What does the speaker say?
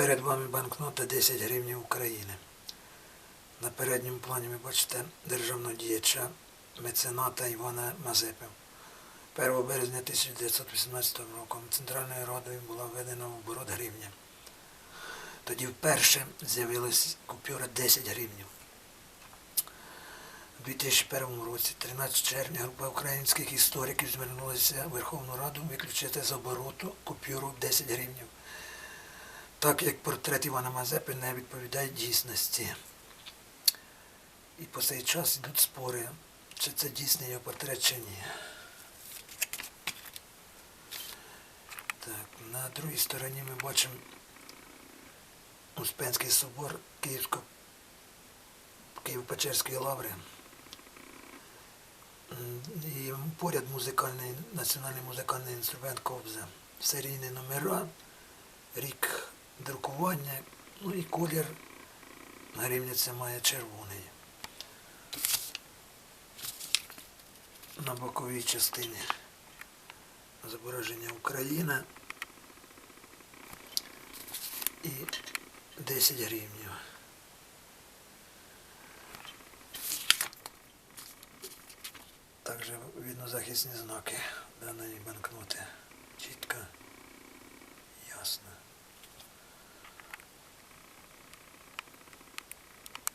Перед вами банкнота 10 гривень України. На передньому плані ви бачите державного діяча мецената Івана Мазепи. 1 березня 1918 року Центральною Радою була введена в оборот гривня. Тоді вперше з'явилась купюра 10 гривень. У 2001 році, 13 червня, група українських істориків звернулася в Верховну Раду виключити з обороту купюру 10 гривень так як портрет Івана Мазепи не відповідає дійсності. І по цей час йдуть спори, чи це дійсний його портрет, чи ні. Так, на другій стороні ми бачимо Успенський собор Києво-Печерської лаври. І поряд музикальний, національний музикальний інструмент Кобза. Серійні номера, рік друкування, ну і колір гривні має червоний. На боковій частині зображення Україна і 10 гривнів. Також видно захисні знаки даної банкноти. Чітко, ясно.